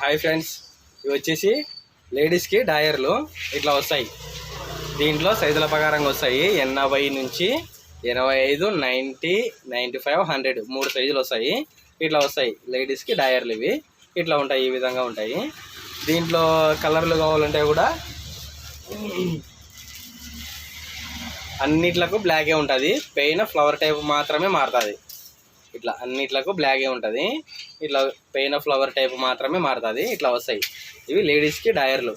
Hi friends. ఇవి వచ్చేసి లేడీస్కి డయర్లు ఇట్లా వస్తాయి. దీంట్లో సైజుల ప్రకారంగా వస్తాయి. ఎనభై నుంచి ఎనభై ఐదు నైంటీ నైంటీ ఫైవ్ హండ్రెడ్ మూడు సైజులు వస్తాయి. ఇట్లా వస్తాయి. లేడీస్కి డయర్లు ఇవి. ఇట్లా ఉంటాయి. ఈ విధంగా ఉంటాయి. దీంట్లో కలర్లు కావాలంటే కూడా అన్నిట్లకు బ్లాకే ఉంటుంది. పైన ఫ్లవర్ టైప్ మాత్రమే మారుతుంది. ఇట్లా అన్నిట్లకు బ్లాకే ఉంటుంది. ఇట్లా పెయిన్ ఫ్లవర్ టైప్ మాత్రమే మారుతుంది. ఇట్లా వస్తాయి. ఇవి లేడీస్కి డయర్లు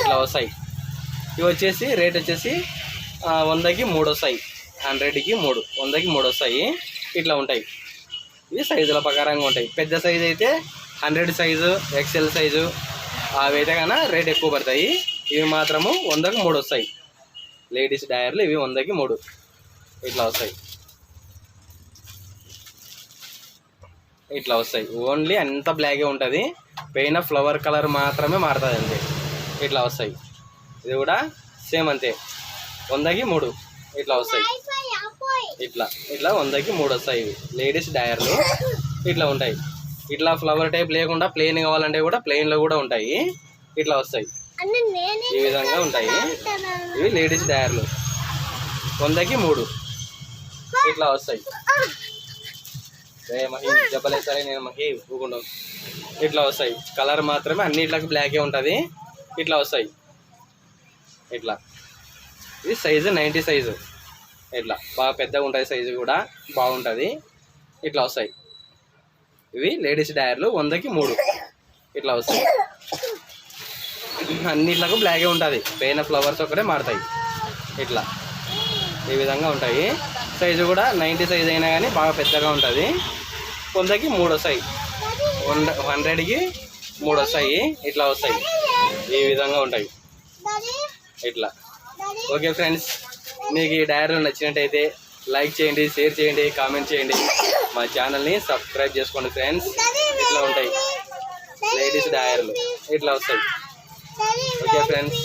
ఇట్లా వస్తాయి. ఇవి వచ్చేసి రేట్ వచ్చేసి వందకి మూడు వస్తాయి. హండ్రెడ్కి మూడు వందకి మూడు వస్తాయి. ఇట్లా ఉంటాయి. ఇవి సైజుల ప్రకారంగా ఉంటాయి. పెద్ద సైజు అయితే హండ్రెడ్ సైజు ఎక్సెల్ సైజు అవి అయితే కన్నా రేట్ ఎక్కువ పడతాయి. ఇవి మాత్రము వందకు మూడు వస్తాయి. లేడీస్ డయర్లు ఇవి వందకి మూడు. ఇట్లా వస్తాయి. ఇట్లా వస్తాయి. ఓన్లీ అంత బ్లాకే ఉంటుంది. పైన ఫ్లవర్ కలర్ మాత్రమే మారుతుంది అంతే. ఇట్లా వస్తాయి. ఇది కూడా సేమ్ అంతే. వందకి మూడు. ఇట్లా వస్తాయి. ఇట్లా. ఇట్లా వందకి మూడు వస్తాయి ఇవి. లేడీస్ డయర్లు ఇట్లా ఉంటాయి. ఇట్లా ఫ్లవర్ టైప్ లేకుండా ప్లెయిన్ కావాలంటే కూడా ప్లెయిన్లో కూడా ఉంటాయి. ఇట్లా వస్తాయి. ఈ విధంగా ఉంటాయి. ఇవి లేడీస్ డయర్లు వందకి మూడు. ఇట్లా వస్తాయి. ఏ మహి దెబ్బలేసరే నేను మహి ఊకుండా ఇట్లా వస్తాయి. కలర్ మాత్రమే అన్నిట్లకి బ్లాకే ఉంటుంది. ఇట్లా వస్తాయి. ఇట్లా. ఇది సైజు నైంటీ సైజు ఇట్లా. బాగా పెద్దగా ఉంటుంది సైజు కూడా. బాగుంటుంది. ఇట్లా వస్తాయి. ఇవి లేడీస్ డయర్లు వందకి మూడు. ఇట్లా వస్తాయి. అన్నిట్లకు బ్లాకే ఉంటుంది. పైన ఫ్లవర్స్ ఒకటే మారుతాయి. ఇట్లా. ఈ విధంగా ఉంటాయి. సైజు కూడా నైంటీ సైజ్ అయినా కానీ బాగా పెద్దగా ఉంటుంది. వందకి మూడు వస్తాయి. వంద హండ్రెడ్కి మూడు వస్తాయి. ఇట్లా వస్తాయి. ఈ విధంగా ఉంటాయి. ఇట్లా. ఓకే ఫ్రెండ్స్ మీకు ఈ డైరీలు నచ్చినట్టయితే లైక్ చేయండి షేర్ చేయండి కామెంట్ చేయండి. మా ఛానల్ని సబ్స్క్రైబ్ చేసుకోండి ఫ్రెండ్స్. ఇట్లా ఉంటాయి. లేడీస్ డైరీలు. ఇట్లా వస్తాయి. Okay friends.